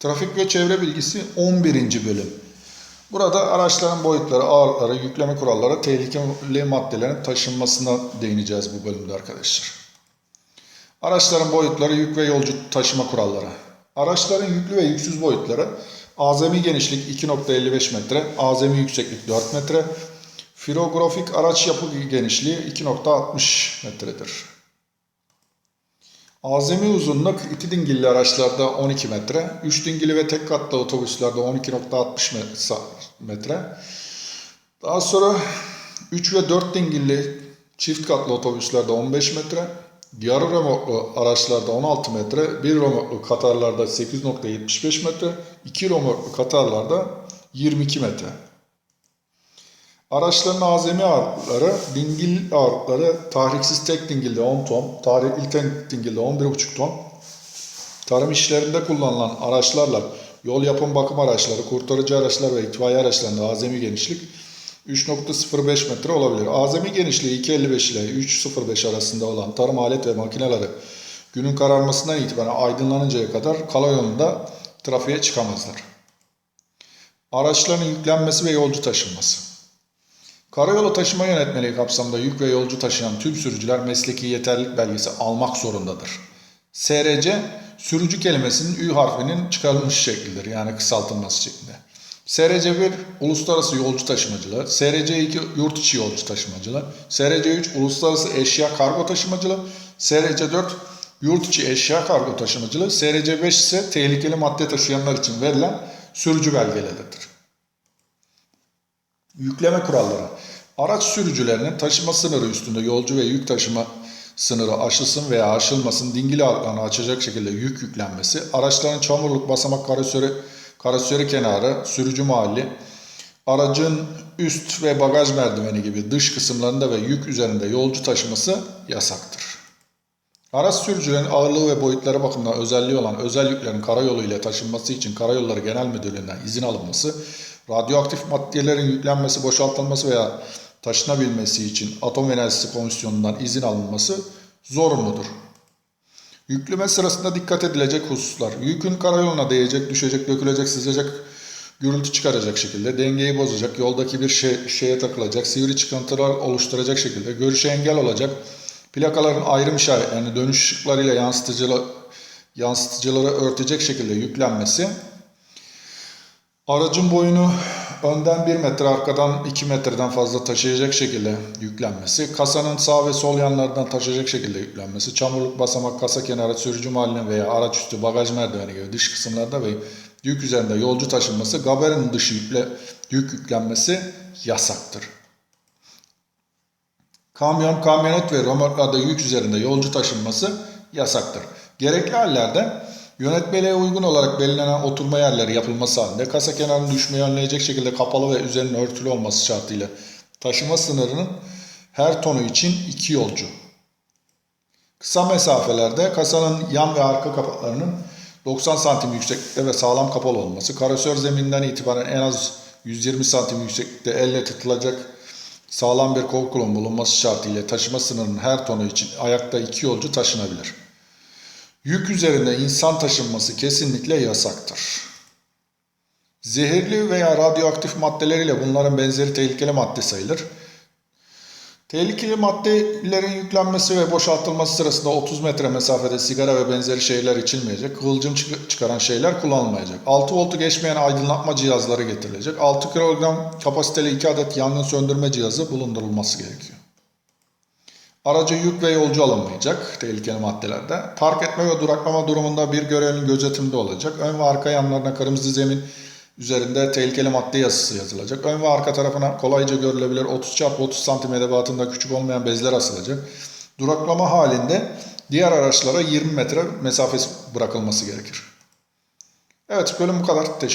Trafik ve çevre bilgisi 11. bölüm. Burada araçların boyutları, ağırlıkları, yükleme kuralları, tehlikeli maddelerin taşınmasına değineceğiz bu bölümde arkadaşlar. Araçların boyutları, yük ve yolcu taşıma kuralları. Araçların yüklü ve yüksüz boyutları azami genişlik 2.55 metre, azami yükseklik 4 metre, firografik araç yapı genişliği 2.60 metredir. Azami uzunluk iki dingilli araçlarda 12 metre, 3 dingilli ve tek katlı otobüslerde 12.60 metre. Daha sonra 3 ve 4 dingilli çift katlı otobüslerde 15 metre, yarı remorklu araçlarda 16 metre, bir remorklu Katarlarda 8.75 metre, 2 remorklu Katarlarda 22 metre. Araçların azami ağırlıkları, dingil ağırlıkları tahriksiz tek dingilde 10 ton, tahrikli tek dingilde 11,5 ton. Tarım işlerinde kullanılan araçlarla yol yapım bakım araçları, kurtarıcı araçlar ve itfaiye araçlarında azami genişlik 3.05 metre olabilir. Azami genişliği 2.55 ile 3.05 arasında olan tarım alet ve makineleri günün kararmasından itibaren aydınlanıncaya kadar kala yolunda trafiğe çıkamazlar. Araçların yüklenmesi ve yolcu taşınması. Karayolu taşıma yönetmeliği kapsamında yük ve yolcu taşıyan tüm sürücüler mesleki yeterlilik belgesi almak zorundadır. SRC, sürücü kelimesinin Ü harfinin çıkarılmış şeklidir yani kısaltılması şeklinde. SRC 1 uluslararası yolcu taşımacılığı, SRC 2 yurt içi yolcu taşımacılığı, SRC 3 uluslararası eşya kargo taşımacılığı, SRC 4 yurt içi eşya kargo taşımacılığı, SRC 5 ise tehlikeli madde taşıyanlar için verilen sürücü belgeleridir. Yükleme kuralları. Araç sürücülerinin taşıma sınırı üstünde yolcu ve yük taşıma sınırı aşılsın veya aşılmasın dingil ağırlıklarını açacak şekilde yük yüklenmesi, araçların çamurluk basamak karoseri, karoseri kenarı, sürücü mahalli, aracın üst ve bagaj merdiveni gibi dış kısımlarında ve yük üzerinde yolcu taşıması yasaktır. Araç sürücülerin ağırlığı ve boyutları bakımından özelliği olan özel yüklerin karayolu ile taşınması için Karayolları Genel Müdürlüğü'nden izin alınması, radyoaktif maddelerin yüklenmesi, boşaltılması veya taşınabilmesi için Atom Enerjisi Komisyonu'ndan izin alınması zorunludur. Yükleme sırasında dikkat edilecek hususlar. Yükün karayoluna değecek, düşecek, dökülecek, sızacak, gürültü çıkaracak şekilde, dengeyi bozacak, yoldaki bir şey, şeye takılacak, sivri çıkıntılar oluşturacak şekilde, görüşe engel olacak, plakaların ayrım işaretlerini dönüş ışıklarıyla yansıtıcıları, yansıtıcıları örtecek şekilde yüklenmesi, aracın boyunu önden 1 metre arkadan 2 metreden fazla taşıyacak şekilde yüklenmesi, kasanın sağ ve sol yanlarından taşıyacak şekilde yüklenmesi, çamurluk basamak, kasa kenarı, sürücü mahalline veya araç üstü bagaj merdiveni gibi dış kısımlarda ve yük üzerinde yolcu taşınması, gabarinin dışı yükle, yük yüklenmesi yasaktır. Kamyon, kamyonet ve römorklarda yük üzerinde yolcu taşınması yasaktır. Gerekli hallerde yönetmeliğe uygun olarak belirlenen oturma yerleri yapılması halinde kasa kenarının düşmeyi önleyecek şekilde kapalı ve üzerinin örtülü olması şartıyla taşıma sınırının her tonu için iki yolcu. Kısa mesafelerde kasanın yan ve arka kapaklarının 90 santim yükseklikte ve sağlam kapalı olması, karosör zeminden itibaren en az 120 santim yükseklikte elle tutulacak sağlam bir kol kulun bulunması şartıyla taşıma sınırının her tonu için ayakta iki yolcu taşınabilir. Yük üzerinde insan taşınması kesinlikle yasaktır. Zehirli veya radyoaktif maddeleriyle bunların benzeri tehlikeli madde sayılır. Tehlikeli maddelerin yüklenmesi ve boşaltılması sırasında 30 metre mesafede sigara ve benzeri şeyler içilmeyecek, kıvılcım çıkaran şeyler kullanılmayacak. 6 voltu geçmeyen aydınlatma cihazları getirilecek. 6 kilogram kapasiteli 2 adet yangın söndürme cihazı bulundurulması gerekiyor. Araca yük ve yolcu alınmayacak tehlikeli maddelerde. Park etme ve duraklama durumunda bir görevlinin gözetiminde olacak. Ön ve arka yanlarına kırmızı zemin üzerinde tehlikeli madde yazısı yazılacak. Ön ve arka tarafına kolayca görülebilir 30 x 30 cm ebatında küçük olmayan bezler asılacak. Duraklama halinde diğer araçlara 20 metre mesafesi bırakılması gerekir. Evet bölüm bu kadar. Teşekkür